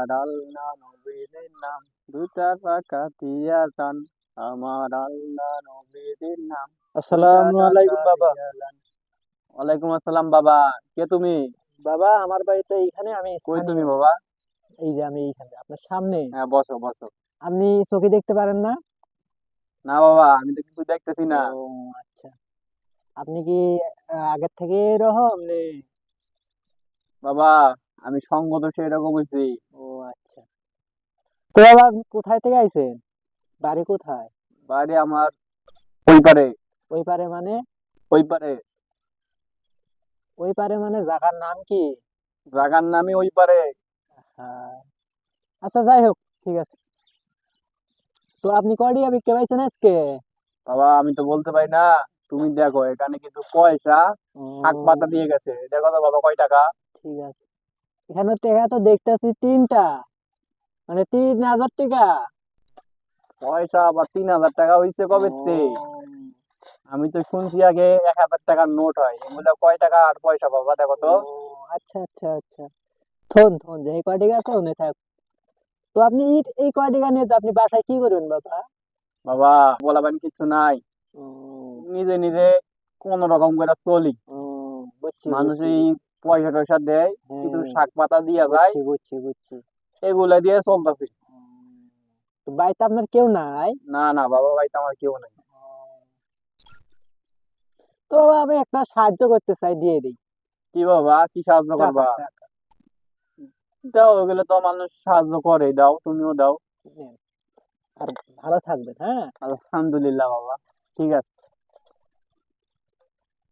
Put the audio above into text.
আল্লাহ নবীর নাম দুটা পাকা দিয়া যান আমার আল্লাহ নবীর নাম আসসালামু আলাইকুম বাবা ওয়ালাইকুম আসসালাম বাবা কে তুমি? বাবা আমার বাড়িতে এইখানে আমি কই তুমি বাবা? এই যে আমি এইখানে আপনার সামনে। হ্যাঁ বসো বসো। আপনি চোখে দেখতে পারেন না? না বাবা আমি তো কিছু দেখতেছি না। ও আচ্ছা। আপনি কি আগের থেকে এরকম বাবা আমি সঙ্গ তো সেরকম হয়েছি তো আপনি কোথায় থেকে আইছেন? বাড়ি কোথায়? বাড়ি আমার ওই পারে। ওই পারে মানে? ওই পারে। ওই পারে মানে জায়গার নাম কি? জাগার নামে ওই পারে। আচ্ছা যাই হোক ঠিক আছে। তো আপনি কয়টি বিক্রি পাইছেন আজকে? বাবা আমি তো বলতে পারি না। তুমি দেখো এখানে কিন্তু পয়সা শাক পাতা দিয়ে গেছে। দেখো তো বাবা কয় টাকা? ঠিক আছে। এখানে টাকা তো দেখতেছি তিনটা। মানে তিন হাজার টাকা। পয়সা আবার তিন হাজার টাকা হইছে কবে আমি তো শুনছি আগে এক হাজার টাকার নোট হয়। এগুলো কয় টাকা আর পয়সা বাবা দেখো তো। আচ্ছা আচ্ছা আচ্ছা। থন থন যে কয় টাকা আছে ওনে থাক। তো আপনি এই এই কয় টাকা নিয়ে আপনি বাসায় কি করবেন বাবা? বাবা বলাবেন কিছু নাই। নিজে নিজে কোন রকম করে চলি। মানুষ এই পয়সা টয়সা দেয় হ্যাঁ, কিছু শাক পাতা দিয়া যায়। বুঝছি বুঝছি। এগুলা দিয়ে চলতেছি। তো বাড়িতে আপনার কেউ নাই? না না বাবা ভাই তো আমার কেউ নাই। তো আমি একটা সাহায্য করতে চাই দিয়ে দিই। কি বাবা কি সাহায্য করবা। দাও ওগুলো তো মানুষ সাহায্য করে দাও তুমিও দাও। আর ভালো থাকবেন হ্যাঁ? আলহামদুলিল্লাহ বাবা ঠিক আছে।